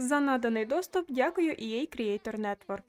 За наданий доступ дякую EA Creator Network.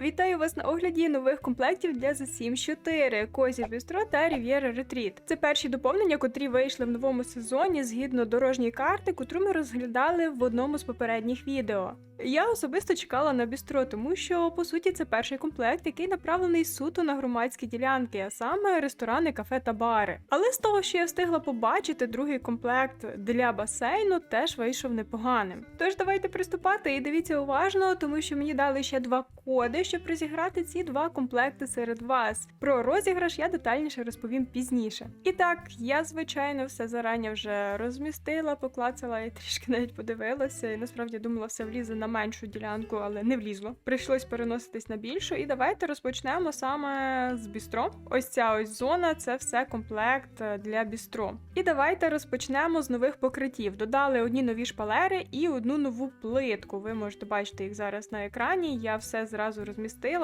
Вітаю вас на огляді нових комплектів для The Sims 4, Козі Бістро та Riviera Retreat. Це перші доповнення, котрі вийшли в новому сезоні згідно дорожньої карти, котру ми розглядали в одному з попередніх відео. Я особисто чекала на бістро, тому що по суті це перший комплект, який направлений суто на громадські ділянки, а саме ресторани, кафе та бари. Але з того, що я встигла побачити, другий комплект для басейну теж вийшов непоганим. Тож давайте приступати і дивіться уважно, тому що мені дали ще два коди, щоб розіграти ці два комплекти серед вас. Про розіграш я детальніше розповім пізніше. І так, я звичайно все зарані вже розмістила, поклацала і трішки навіть подивилася. І насправді думала, все влізе на меншу ділянку, але не влізло. Прийшлось переноситись на більшу. І давайте розпочнемо саме з бістро. Ось ця ось зона це все комплект е, для бістро. І давайте розпочнемо з нових покриттів. Додали одні нові шпалери і одну нову плитку. Ви можете бачити їх зараз на екрані. Я все зразу розмістила.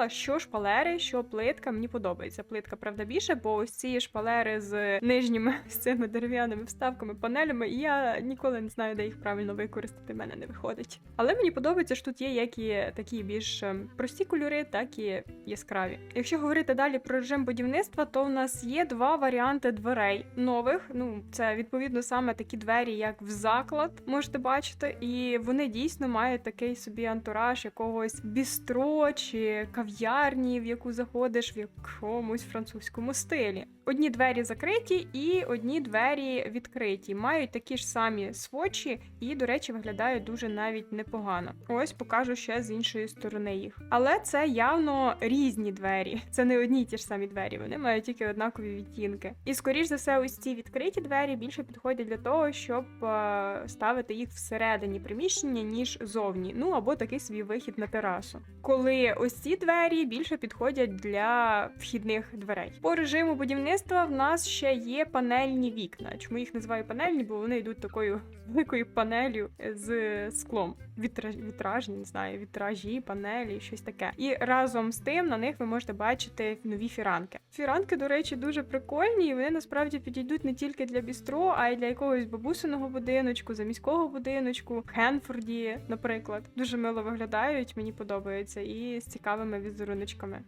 Що шпалери, що плитка. Мені подобається. Плитка, правда, більше, бо ось ці шпалери з нижніми з цими дерев'яними вставками, панелями, і я ніколи не знаю, де їх правильно використати. в мене не виходить. Але мені подобається, що тут є як і такі більш ем, прості кольори, так і яскраві. Якщо говорити далі про режим будівництва, то в нас є два варіанти дверей нових. Ну, це відповідно саме такі двері, як в заклад, можете бачити, і вони дійсно мають такий собі антураж якогось бістро чи кав'ярні, в яку заходиш в якомусь французькому стилі. Одні двері закриті і одні двері відкриті. Мають такі ж самі свочі, і, до речі, виглядають дуже навіть непогано. Ось покажу ще з іншої сторони їх. Але це явно різні двері. Це не одні ті ж самі двері. Вони мають тільки однакові відтінки. І скоріш за все, ось ці відкриті двері більше підходять для того, щоб е, ставити їх всередині приміщення, ніж зовні. Ну або такий свій вихід на терасу. Коли ось ці двері більше підходять для вхідних дверей. По режиму будівництва в нас ще є панельні вікна. Чому їх називаю панельні? Бо вони йдуть такою великою панелью з склом. Вітраж, вітражні, не знаю, вітражі, панелі, щось таке. І разом з тим на них ви можете бачити нові фіранки. Фіранки, до речі, дуже прикольні, і вони насправді підійдуть не тільки для бістро, а й для якогось бабусиного будиночку, заміського будиночку, в Хенфорді, наприклад. Дуже мило виглядають, мені подобається, і з цікавими візеруночками.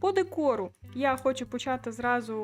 По декору я хочу почати зразу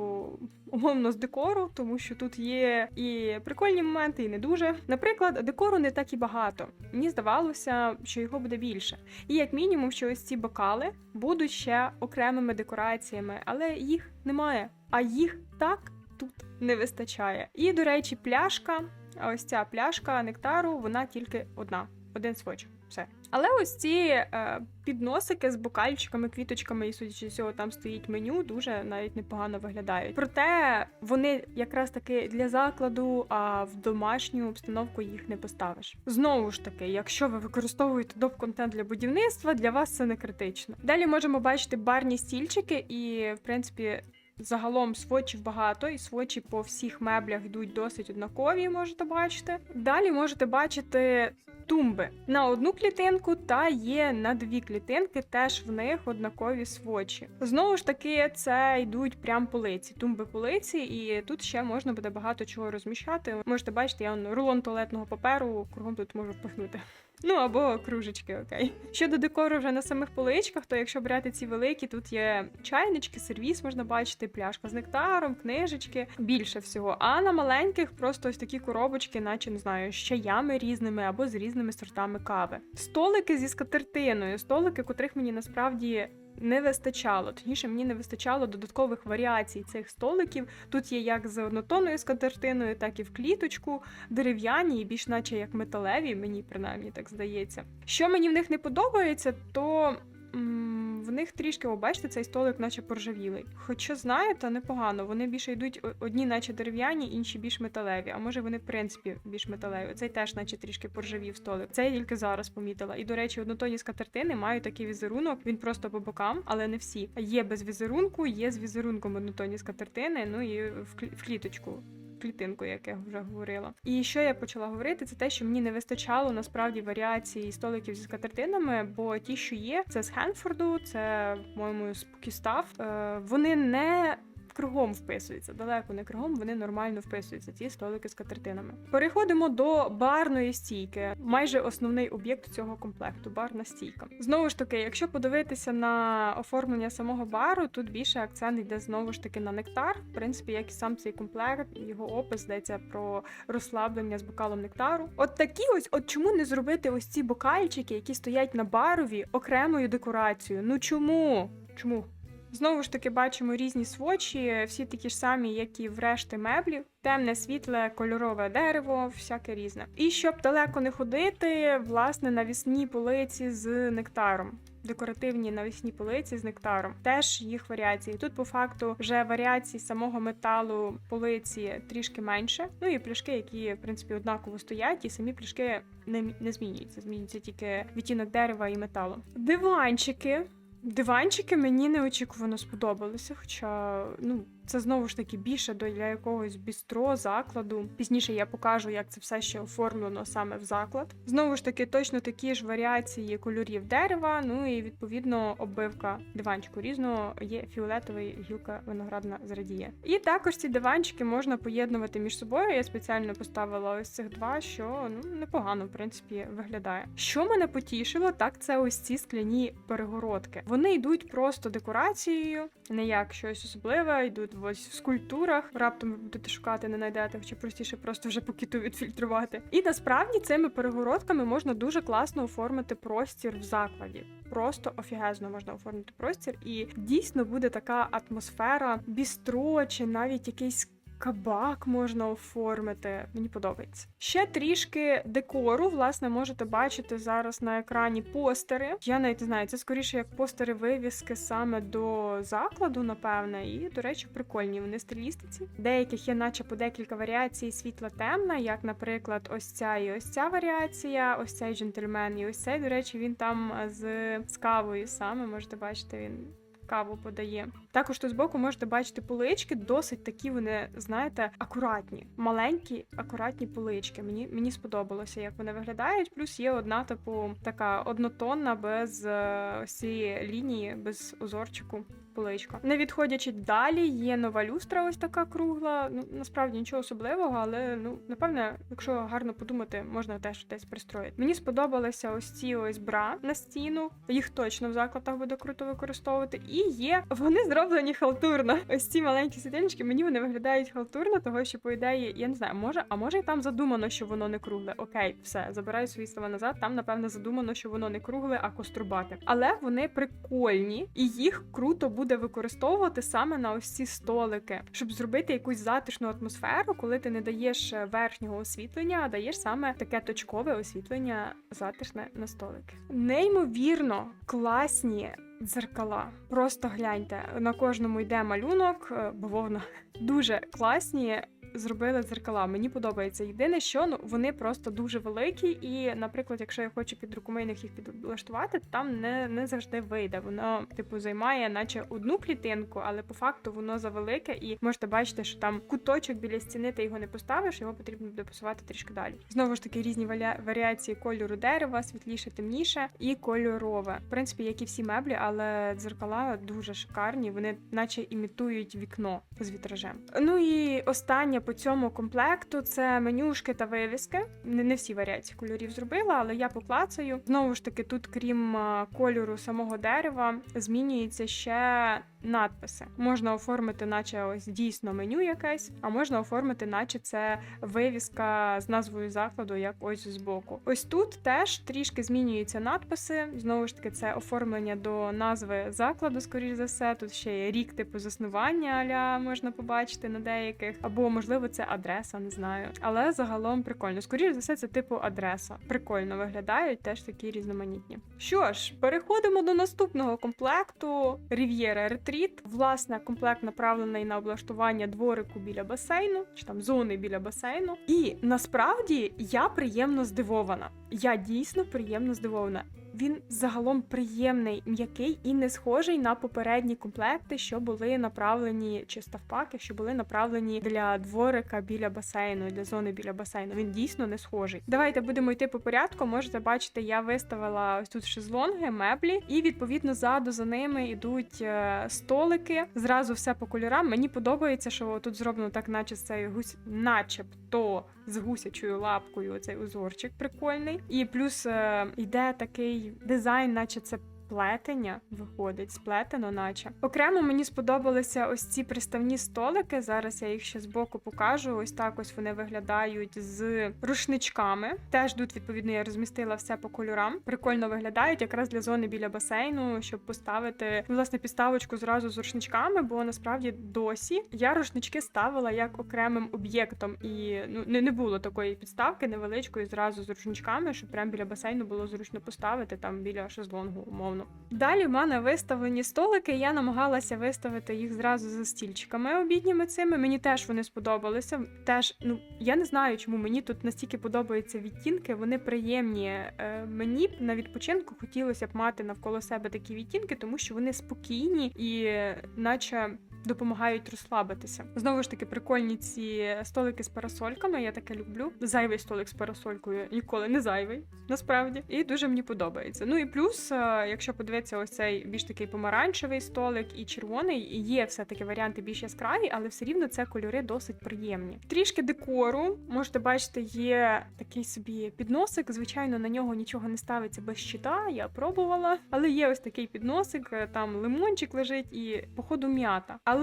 умовно з декору, тому що тут є і прикольні моменти, і не дуже. Наприклад, декору не так і багато. Мені здавалося, що його буде більше. І як мінімум, що ось ці бокали будуть ще окремими декораціями, але їх немає. А їх так тут не вистачає. І, до речі, пляшка, ось ця пляшка нектару, вона тільки одна, один своч. Все. Але ось ці е, підносики з бокальчиками, квіточками, і судячи з цього, там стоїть меню, дуже навіть непогано виглядають. Проте вони якраз таки для закладу, а в домашню обстановку їх не поставиш. Знову ж таки, якщо ви використовуєте доп-контент для будівництва, для вас це не критично. Далі можемо бачити барні стільчики, і в принципі. Загалом сводчів багато, і сводчі по всіх меблях йдуть досить однакові, можете бачити. Далі можете бачити тумби на одну клітинку та є на дві клітинки, теж в них однакові свочі. Знову ж таки, це йдуть прям полиці, тумби полиці, і тут ще можна буде багато чого розміщати. Можете бачити, я он рулон туалетного паперу кругом тут можу впихнути. Ну або кружечки, окей. Щодо декору вже на самих поличках, то якщо брати ці великі, тут є чайнички, сервіс можна бачити, пляшка з нектаром, книжечки, більше всього. А на маленьких просто ось такі коробочки, наче не знаю, з чаями різними або з різними сортами кави. Столики зі скатертиною, столики, котрих мені насправді. Не вистачало, точніше, мені не вистачало додаткових варіацій цих столиків. Тут є як з однотонною скатертиною, так і в кліточку, дерев'яні і більш наче як металеві, мені принаймні так здається. Що мені в них не подобається, то в них трішки, ви бачите, цей столик, наче поржавілий. Хоча знаєте, непогано. Вони більше йдуть одні, наче дерев'яні, інші більш металеві. А може вони, в принципі, більш металеві. Цей теж, наче трішки поржавів столик. Це я тільки зараз помітила. І до речі, однотонні скатертини мають такий візерунок. Він просто по бокам, але не всі. Є без візерунку, є з візерунком однотонні скатертини, ну і в кліточку клітинку, як я вже говорила. І що я почала говорити, це те, що мені не вистачало насправді варіації столиків зі скатертинами, бо ті, що є, це з Хенфорду, це, по-моєму, з Покістав. Е, вони не кругом вписуються. Далеко не кругом, вони нормально вписуються. Ці столики з катертинами. Переходимо до барної стійки. Майже основний об'єкт цього комплекту барна стійка. Знову ж таки, якщо подивитися на оформлення самого бару, тут більше акцент йде знову ж таки на нектар. В принципі, як і сам цей комплект, його опис йдеться про розслаблення з бокалом нектару. От такі ось, от чому не зробити ось ці бокальчики, які стоять на барові, окремою декорацією? Ну чому? Чому? Знову ж таки бачимо різні свочі, всі такі ж самі, як і в решти меблів. Темне, світле, кольорове дерево, всяке різне. І щоб далеко не ходити, власне, навісні полиці з нектаром. Декоративні навісні полиці з нектаром. Теж їх варіації. Тут, по факту, вже варіацій самого металу полиці трішки менше. Ну і пляшки, які в принципі однаково стоять, і самі пляшки не, не змінюються. Змінюється тільки відтінок дерева і металу. Диванчики. Диванчики мені неочікувано сподобалися, хоча ну це знову ж таки більше до якогось бістро, закладу. Пізніше я покажу, як це все ще оформлено саме в заклад. Знову ж таки, точно такі ж варіації кольорів дерева. Ну і відповідно оббивка диванчику різного є фіолетовий гілка виноградна зрадіє. І також ці диванчики можна поєднувати між собою. Я спеціально поставила ось цих два, що ну непогано в принципі виглядає. Що мене потішило, так це ось ці скляні перегородки. Вони йдуть просто декорацією, не як щось особливе, йдуть в скульптурах. Раптом ви будете шукати, не знайдете, чи простіше просто вже по кіту відфільтрувати. І насправді цими перегородками можна дуже класно оформити простір в закладі. Просто офігезно можна оформити простір, і дійсно буде така атмосфера бістро, чи навіть якийсь. Кабак можна оформити, мені подобається. Ще трішки декору, власне, можете бачити зараз на екрані постери. Я навіть не знаю, це скоріше як постери вивіски саме до закладу, напевне. І, до речі, прикольні вони стилістиці. Деяких є, наче по декілька варіацій світла темна, як, наприклад, ось ця і ось ця варіація, ось цей джентльмен, і ось цей, до речі, він там з, з кавою саме можете бачити він каву подає. Також тут збоку можете бачити полички, досить такі вони, знаєте, акуратні, маленькі, акуратні полички. Мені мені сподобалося, як вони виглядають. Плюс є одна, типу, така однотонна, без е, ось цієї лінії, без узорчику. Поличка. Не відходячи далі, є нова люстра, ось така кругла. Ну насправді нічого особливого, але ну напевне, якщо гарно подумати, можна теж десь пристроїти. Мені сподобалися ось ці ось бра на стіну. Їх точно в закладах буде круто використовувати. І є вони зроблені халтурно. Ось ці маленькі світильнички, мені вони виглядають халтурно, того що по ідеї, я не знаю, може, а може і там задумано, що воно не кругле. Окей, все, забираю свої слова назад. Там напевне задумано, що воно не кругле, а кострубате. Але вони прикольні і їх круто буде використовувати саме на ось ці столики, щоб зробити якусь затишну атмосферу, коли ти не даєш верхнього освітлення, а даєш саме таке точкове освітлення затишне на столики. Неймовірно класні. Дзеркала, просто гляньте на кожному йде малюнок, е, бавовна дуже класні зробили дзеркала. Мені подобається. Єдине, що ну вони просто дуже великі, і, наприклад, якщо я хочу під рукомийних їх підлаштувати, там не не завжди вийде. Воно, типу, займає, наче одну клітинку, але по факту воно завелике, і можете бачити, що там куточок біля стіни ти його не поставиш, його потрібно буде посувати трішки далі. Знову ж таки, різні варіації кольору дерева, світліше, темніше і кольорове. В принципі, як і всі меблі, але дзеркала дуже шикарні. Вони, наче імітують вікно з вітражем. Ну і останнє по цьому комплекту це менюшки та вивіски. Не, не всі варіації кольорів зробила, але я поклацаю. Знову ж таки, тут, крім кольору самого дерева, змінюється ще надписи. Можна оформити, наче ось дійсно меню якесь, а можна оформити, наче це вивіска з назвою закладу, як ось збоку. Ось тут теж трішки змінюються надписи. Знову ж таки, це оформлення до назви закладу, скоріш за все. Тут ще є рік типу заснування, аля можна побачити на деяких, або можливо це адреса, не знаю. Але загалом прикольно. Скоріше за все, це типу адреса. Прикольно виглядають, теж такі різноманітні. Що ж, переходимо до наступного комплекту Рів'єра Ретріт. Власне, комплект направлений на облаштування дворику біля басейну, чи там зони біля басейну. І насправді я приємно здивована. Я дійсно приємно здивована. Він загалом приємний, м'який і не схожий на попередні комплекти, що були направлені чи ставпаки, що були направлені для дворика біля басейну, для зони біля басейну. Він дійсно не схожий. Давайте будемо йти по порядку. Можете бачити, я виставила ось тут шезлонги, меблі, і відповідно ззаду за ними йдуть е, столики. Зразу все по кольорам. Мені подобається, що тут зроблено так, наче з гусь, начебто з гусячою лапкою. Оцей узорчик прикольний. І плюс е, йде такий дизайн, наче це. Плетення виходить, сплетено, наче окремо мені сподобалися ось ці приставні столики. Зараз я їх ще збоку покажу. Ось так ось вони виглядають з рушничками. Теж тут, відповідно, я розмістила все по кольорам. Прикольно виглядають якраз для зони біля басейну, щоб поставити власне підставочку зразу з рушничками, бо насправді досі я рушнички ставила як окремим об'єктом, і ну не, не було такої підставки невеличкої зразу з рушничками, щоб прямо біля басейну було зручно поставити там біля шезлонгу, умовно. Далі в мене виставлені столики. Я намагалася виставити їх зразу за стільчиками обідніми цими. Мені теж вони сподобалися. Теж, ну я не знаю, чому мені тут настільки подобаються відтінки. Вони приємні. Е, мені б на відпочинку хотілося б мати навколо себе такі відтінки, тому що вони спокійні і, е, наче. Допомагають розслабитися. Знову ж таки, прикольні ці столики з парасольками. Я таке люблю. Зайвий столик з парасолькою ніколи не зайвий, насправді. І дуже мені подобається. Ну і плюс, е, якщо подивитися, ось цей більш такий помаранчевий столик і червоний, є все-таки варіанти більш яскраві, але все рівно це кольори досить приємні. Трішки декору можете бачити, є такий собі підносик. Звичайно, на нього нічого не ставиться без щита. Я пробувала, але є ось такий підносик, е, там лимончик лежить і, походу, м'ята. Але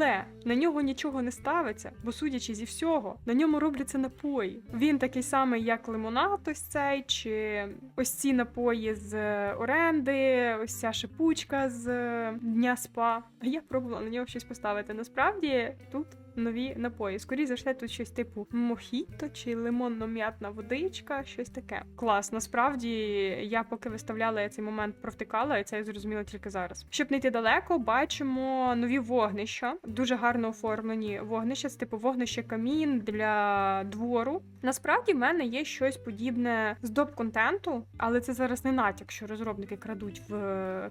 на нього нічого не ставиться, бо судячи зі всього, на ньому робляться напої. Він такий самий, як лимонад, ось цей, чи ось ці напої з оренди, ось ця шипучка з дня спа. Я пробувала на нього щось поставити. Насправді тут. Нові напої. Скоріше за тут щось типу мохіто чи лимонно-м'ятна водичка, щось таке. Клас. Насправді, я поки виставляла я цей момент, провтикала, і це я зрозуміла тільки зараз. Щоб не йти далеко, бачимо нові вогнища, дуже гарно оформлені вогнища. Це типу вогнище камін для двору. Насправді в мене є щось подібне з доп-контенту, але це зараз не натяк, що розробники крадуть в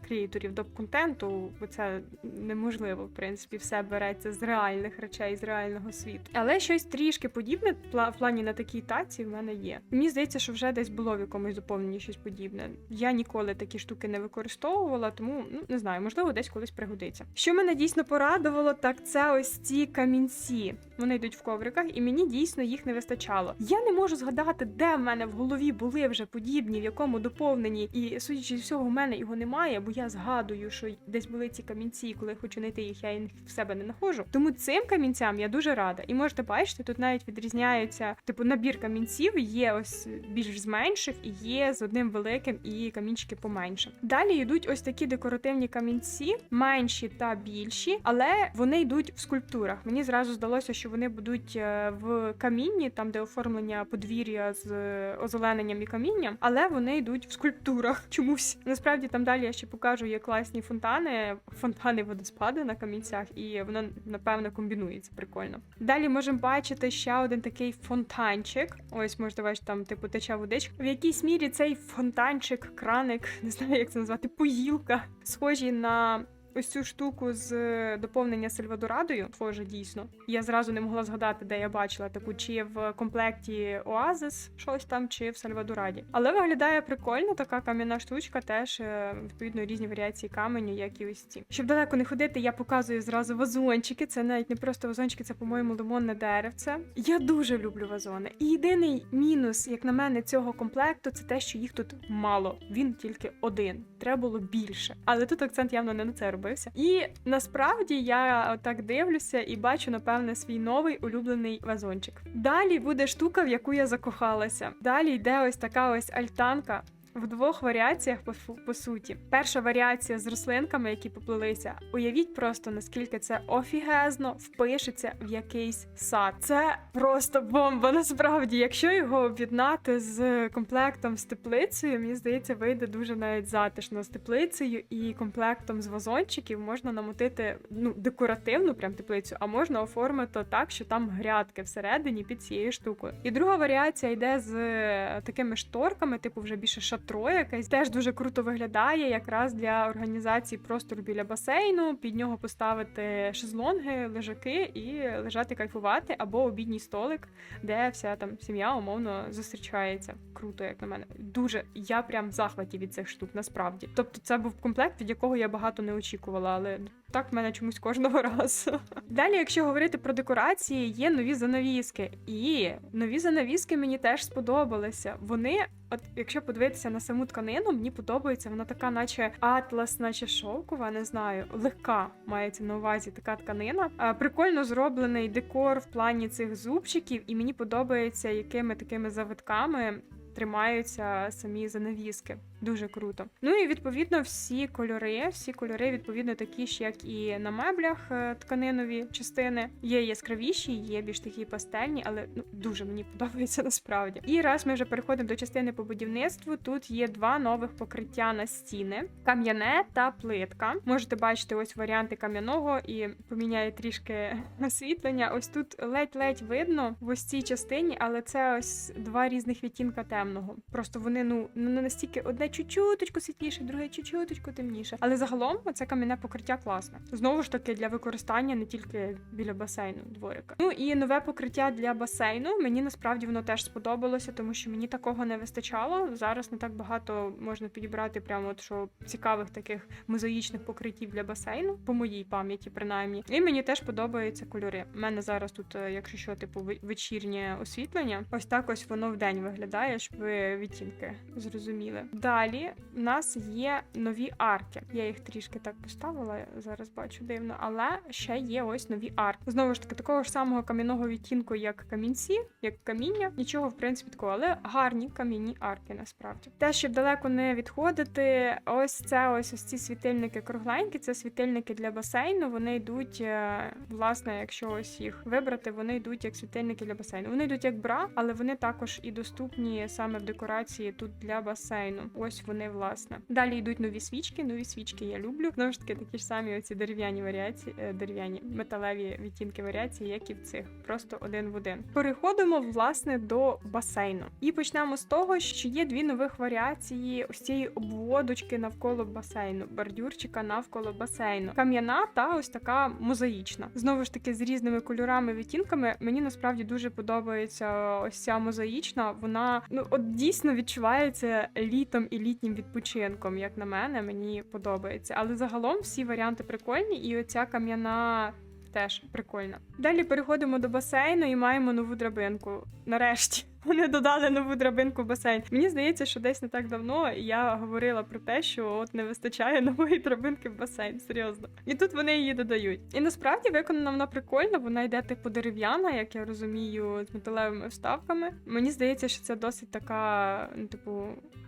креаторів доп-контенту, бо це неможливо, в принципі, все береться з реальних речей, з реального світу. Але щось трішки подібне в плані на такій таці в мене є. Мені здається, що вже десь було в якомусь доповненні щось подібне. Я ніколи такі штуки не використовувала, тому ну не знаю, можливо, десь колись пригодиться. Що мене дійсно порадувало, так це ось ці камінці. Вони йдуть в ковриках, і мені дійсно їх не вистачало. Я не можу згадати, де в мене в голові були вже подібні, в якому доповненні, і судячи з всього, в мене його немає, бо я згадую, що десь були ці камінці, і коли хочу знайти їх, я їх в себе не знаходжу. Тому цим камінцям я дуже рада. І можете бачити, тут навіть відрізняються, типу, набір камінців є ось більш з менших, і є з одним великим і камінчики поменше. Далі йдуть ось такі декоративні камінці, менші та більші, але вони йдуть в скульптурах. Мені зразу здалося, що вони будуть е, в камінні, там де оформлення подвір'я з е, озелененням і камінням, але вони йдуть в скульптурах чомусь. Насправді там далі я ще покажу є класні фонтани, фонтани водоспади на камінцях, і воно напевно комбінується прикольно. Далі можемо бачити ще один такий фонтанчик. Ось можете бачити, там типу тече водичка. В якійсь мірі цей фонтанчик, краник, не знаю, як це назвати, поїлка, схожі на ось цю штуку з е, доповнення Сальвадорадою, схоже, дійсно. Я зразу не могла згадати, де я бачила таку, чи в комплекті Оазис щось там, чи в Сальвадораді. Але виглядає прикольно, така кам'яна штучка, теж е, відповідно різні варіації каменю, як і ось ці. Щоб далеко не ходити, я показую зразу вазончики. Це навіть не просто вазончики, це, по-моєму, лимонне деревце. Я дуже люблю вазони. І єдиний мінус, як на мене, цього комплекту, це те, що їх тут мало. Він тільки один. Треба було більше. Але тут акцент явно не на це робився. І насправді я отак дивлюся і бачу, напевне, свій новий улюблений вазончик. Далі буде штука, в яку я закохалася. Далі йде ось така ось альтанка. В двох варіаціях по, по суті. Перша варіація з рослинками, які поплилися. Уявіть просто наскільки це офігезно впишеться в якийсь сад. Це просто бомба. Насправді, якщо його об'єднати з комплектом з теплицею, мені здається, вийде дуже навіть затишно з теплицею і комплектом з вазончиків можна намотити ну декоративну прям теплицю, а можна оформити так, що там грядки всередині під цією штукою. І друга варіація йде з е, такими шторками, типу вже більше шатро метро якесь. Теж дуже круто виглядає, якраз для організації простору біля басейну. Під нього поставити шезлонги, лежаки і лежати кайфувати, або обідній столик, де вся там сім'я умовно зустрічається. Круто, як на мене. Дуже я прям в захваті від цих штук, насправді. Тобто, це був комплект, від якого я багато не очікувала, але так в мене чомусь кожного разу. Далі, якщо говорити про декорації, є нові занавіски. І нові занавіски мені теж сподобалися. Вони, от якщо подивитися на саму тканину, мені подобається. Вона така, наче атлас, наче шовкова, не знаю, легка мається на увазі така тканина. А, прикольно зроблений декор в плані цих зубчиків, і мені подобається, якими такими завитками. Тримаються самі занавіски, дуже круто. Ну і відповідно всі кольори, всі кольори відповідно такі ж, як і на меблях е, тканинові частини. Є яскравіші, є більш такі пастельні, але ну дуже мені подобається насправді. І раз ми вже переходимо до частини по будівництву. Тут є два нових покриття на стіни: кам'яне та плитка. Можете бачити ось варіанти кам'яного і поміняє трішки освітлення. Ось тут ледь-ледь видно в ось цій частині, але це ось два різних відтінка темного. Просто вони ну не настільки одне чуть-чуточку світліше, друге чуть-чуточку темніше. Але загалом це кам'яне покриття класне. Знову ж таки для використання не тільки біля басейну дворика. Ну і нове покриття для басейну. Мені насправді воно теж сподобалося, тому що мені такого не вистачало. Зараз не так багато можна підібрати, прямо от що цікавих таких мозаїчних покриттів для басейну, по моїй пам'яті, принаймні. І мені теж подобаються кольори. У мене зараз тут, е, якщо що, типу вечірнє освітлення, ось так ось воно в день виглядає, ви відтінки зрозуміли. Далі в нас є нові арки. Я їх трішки так поставила, зараз бачу дивно, але ще є ось нові арки. Знову ж таки, такого ж самого кам'яного відтінку, як камінці, як каміння. Нічого в принципі такого, але гарні кам'яні арки насправді. Те, щоб далеко не відходити, ось це ось ось ці світильники кругленькі. Це світильники для басейну. Вони йдуть, е, власне, якщо ось їх вибрати, вони йдуть як світильники для басейну. Вони йдуть як бра, але вони також і доступні саме в декорації тут для басейну. Ось вони, власне. Далі йдуть нові свічки. Нові свічки я люблю. Знову ж таки, такі ж самі оці дерев'яні варіації, е, дерев'яні металеві відтінки варіації, як і в цих. Просто один в один. Переходимо власне до басейну. І почнемо з того, що є дві нових варіації ось цієї обводочки навколо басейну, бордюрчика навколо басейну. Кам'яна та ось така мозаїчна. Знову ж таки, з різними кольорами, відтінками. Мені насправді дуже подобається ось ця мозаїчна. Вона ну от дійсно відчувається літом і літнім відпочинком, як на мене, мені подобається. Але загалом всі варіанти прикольні, і оця кам'яна. Теж прикольно. Далі переходимо до басейну і маємо нову драбинку. Нарешті вони додали нову драбинку в басейн. Мені здається, що десь не так давно я говорила про те, що от не вистачає нової драбинки в басейн. Серйозно. І тут вони її додають. І насправді виконана вона прикольно. Вона йде типу дерев'яна, як я розумію, з металевими вставками. Мені здається, що це досить така, ну, типу.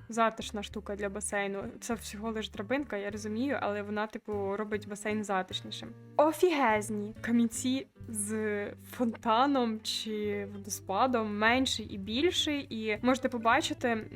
Затишна штука для басейну. Це всього лиш драбинка, я розумію, але вона, типу, робить басейн затишнішим. Офігезні камінці з фонтаном чи водоспадом менший і більший. І можете побачити,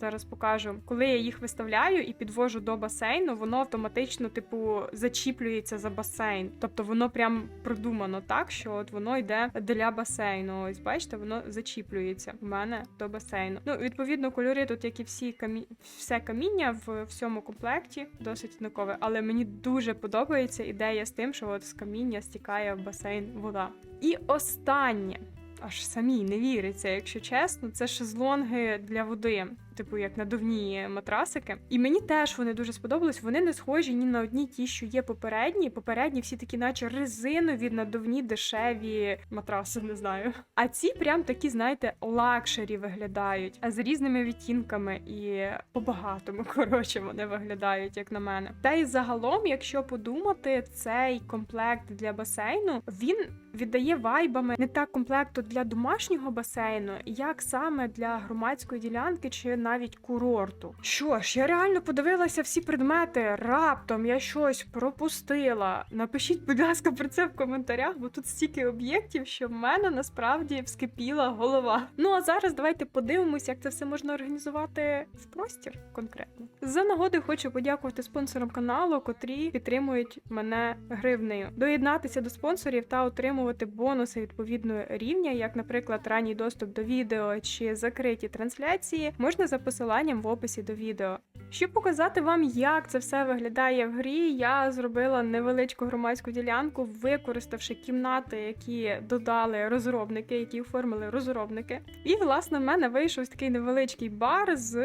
зараз покажу, коли я їх виставляю і підвожу до басейну, воно автоматично, типу, зачіплюється за басейн. Тобто воно прям продумано так, що от воно йде для басейну. Ось бачите, воно зачіплюється в мене до басейну. Ну, відповідно, кольори тут, як і всі камі... все каміння в всьому комплекті, досить однакове. Але мені дуже подобається ідея з тим, що от з каміння стікає в басейн вода. І останнє. Аж самій не віриться, якщо чесно, це шезлонги для води, типу як надувні матрасики. І мені теж вони дуже сподобались. Вони не схожі ні на одні ті, що є попередні. Попередні всі такі, наче резинові, надувні, дешеві матраси, не знаю. А ці прям такі, знаєте, лакшері виглядають, а з різними відтінками і по-багатому, коротше, вони виглядають, як на мене. Та й загалом, якщо подумати, цей комплект для басейну він віддає вайбами не так комплекту для домашнього басейну, як саме для громадської ділянки чи навіть курорту. Що ж, я реально подивилася всі предмети. Раптом я щось пропустила. Напишіть, будь ласка, про це в коментарях, бо тут стільки об'єктів, що в мене насправді вскипіла голова. Ну а зараз давайте подивимось, як це все можна організувати в простір конкретно. За нагоди хочу подякувати спонсорам каналу, котрі підтримують мене гривнею. Доєднатися до спонсорів та отримувати бонуси відповідного рівня, як, наприклад, ранній доступ до відео чи закриті трансляції, можна за посиланням в описі до відео. Щоб показати вам, як це все виглядає в грі, я зробила невеличку громадську ділянку, використавши кімнати, які додали розробники, які оформили розробники. І, власне, в мене вийшов такий невеличкий бар з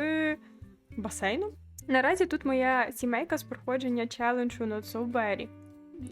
басейном. Наразі тут моя сімейка з проходження челенджу Berry.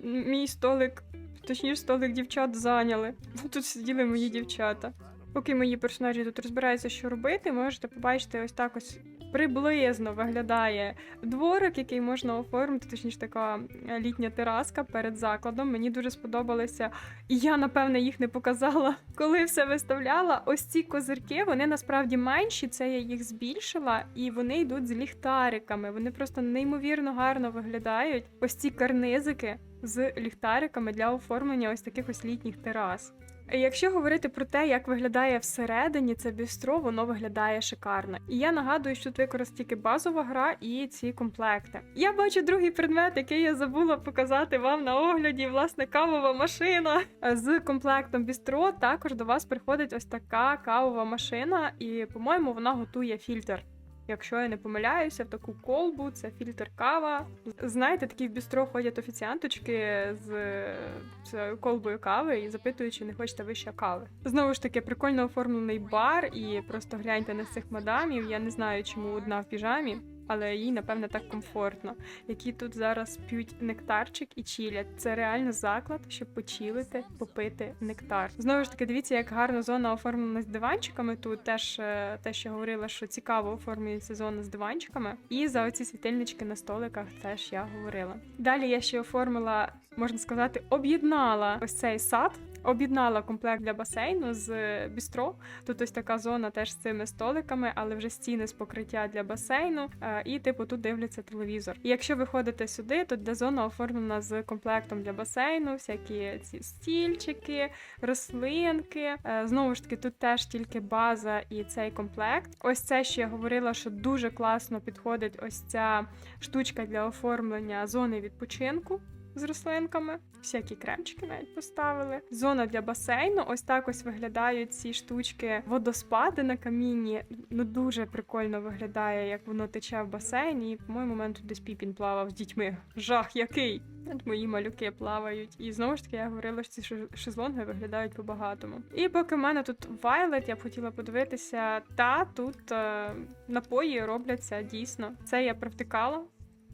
М- Мій столик, точніше, столик дівчат зайняли. Тут сиділи мої дівчата. Поки мої персонажі тут розбираються, що робити, можете побачити ось так ось приблизно виглядає дворик, який можна оформити, точніше така е, літня тераска перед закладом. Мені дуже сподобалося, і я напевне їх не показала, коли все виставляла. Ось ці козирки, вони насправді менші. Це я їх збільшила, і вони йдуть з ліхтариками. Вони просто неймовірно гарно виглядають. Ось ці карнизики з ліхтариками для оформлення ось таких ось літніх терас. Якщо говорити про те, як виглядає всередині це бістро, воно виглядає шикарно. І я нагадую, що тут використана тільки базова гра і ці комплекти. Я бачу другий предмет, який я забула показати вам на огляді. Власне, кавова машина з комплектом бістро. Також до вас приходить ось така кавова машина, і, по-моєму, вона готує фільтр. Якщо я не помиляюся, в таку колбу це фільтр кава. Знаєте, такі в бістро ходять офіціанточки з, з колбою кави і запитують, чи не хочете ви кави. Знову ж таки, прикольно оформлений бар, і просто гляньте на цих мадамів. Я не знаю, чому одна в піжамі. Але їй, напевне, так комфортно, які тут зараз п'ють нектарчик і чілять. Це реально заклад, щоб почілити, попити нектар. Знову ж таки, дивіться, як гарно зона оформлена з диванчиками. Тут теж е, те, що говорила, що цікаво оформлюється зона з диванчиками. І за оці світильнички на столиках теж я говорила. Далі я ще оформила, можна сказати, об'єднала ось цей сад. Об'єднала комплект для басейну з бістро. Тут ось така зона теж з цими столиками, але вже стіни з покриття для басейну. Е, І, типу, тут дивляться телевізор. І якщо ви ходите сюди, то для зона оформлена з комплектом для басейну, всякі ці стільчики, рослинки. Е, Знову ж таки, тут теж тільки база і цей комплект. Ось це ще я говорила, що дуже класно підходить ось ця штучка для оформлення зони відпочинку з рослинками. Всякі кремчики навіть поставили. Зона для басейну. Ось так ось виглядають ці штучки. Водоспади на камінні. Ну дуже прикольно виглядає, як воно тече в басейні. І, по-моєму, тут десь піпін плавав з дітьми. Жах який! От мої малюки плавають. І знову ж таки я говорила, що ці шезлонги виглядають по-багатому. І поки в мене тут Violet, я б хотіла подивитися, та тут е, напої робляться дійсно. Це я провтикала.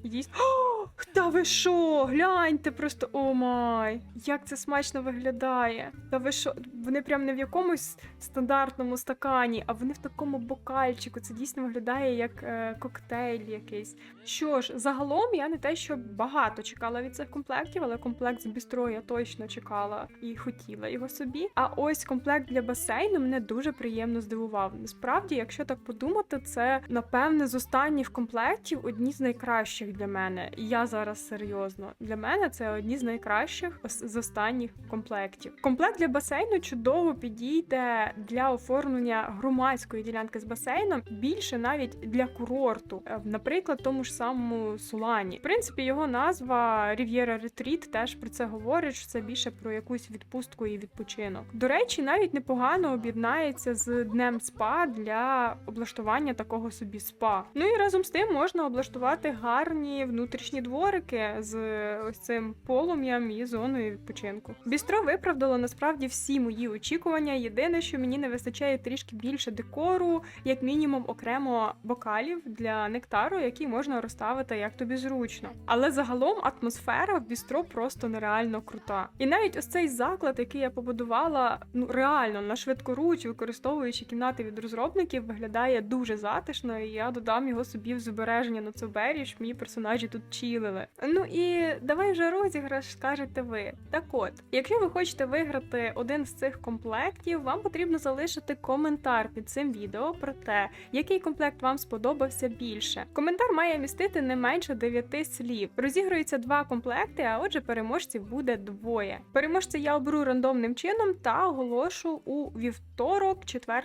І дійсно. Та ви що? Гляньте просто о май! Як це смачно виглядає! Та ви що? Вони прям не в якомусь стандартному стакані, а вони в такому бокальчику. Це дійсно виглядає як е, коктейль якийсь. Що ж, загалом я не те, що багато чекала від цих комплектів, але комплект з бістро я точно чекала і хотіла його собі. А ось комплект для басейну мене дуже приємно здивував. Насправді, якщо так подумати, це напевне з останніх комплектів одні з найкращих для мене. І зараз серйозно. Для мене це одні з найкращих з останніх комплектів. Комплект для басейну чудово підійде для оформлення громадської ділянки з басейном, більше навіть для курорту, Е, наприклад, тому ж самому Сулані. В принципі, його назва Рів'єра Ретріт теж про це говорить. що Це більше про якусь відпустку і відпочинок. До речі, навіть непогано об'єднається з днем спа для облаштування такого собі спа. Ну і разом з тим можна облаштувати гарні внутрішні дворики з ось цим полум'ям і зоною відпочинку. Бістро виправдало насправді всі мої очікування. Єдине, що мені не вистачає трішки більше декору, як мінімум окремо бокалів для нектару, які можна розставити як тобі зручно. Але загалом атмосфера в бістро просто нереально крута. І навіть ось цей заклад, який я побудувала, ну реально на швидкоруч, використовуючи кімнати від розробників, виглядає дуже затишно. І я додам його собі в збереження на Цубері, щоб мої персонажі тут чілили. Ну і давай вже розіграш скажете ви. Так от, якщо ви хочете виграти один з цих комплектів, вам потрібно залишити коментар під цим відео про те, який комплект вам сподобався більше. Коментар має містити не менше 9 слів. Розігруються два комплекти, а отже, переможців буде двоє. Переможця я оберу рандомним чином та оголошу у вівторок, 4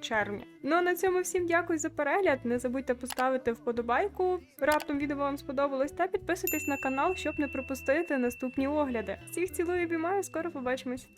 червня. Ну а на цьому всім дякую за перегляд. Не забудьте поставити вподобайку. Раптом відео вам сподобалось, та підписуйтесь на канал, щоб не пропустити наступні огляди. Всіх цілую, обіймаю, скоро побачимось.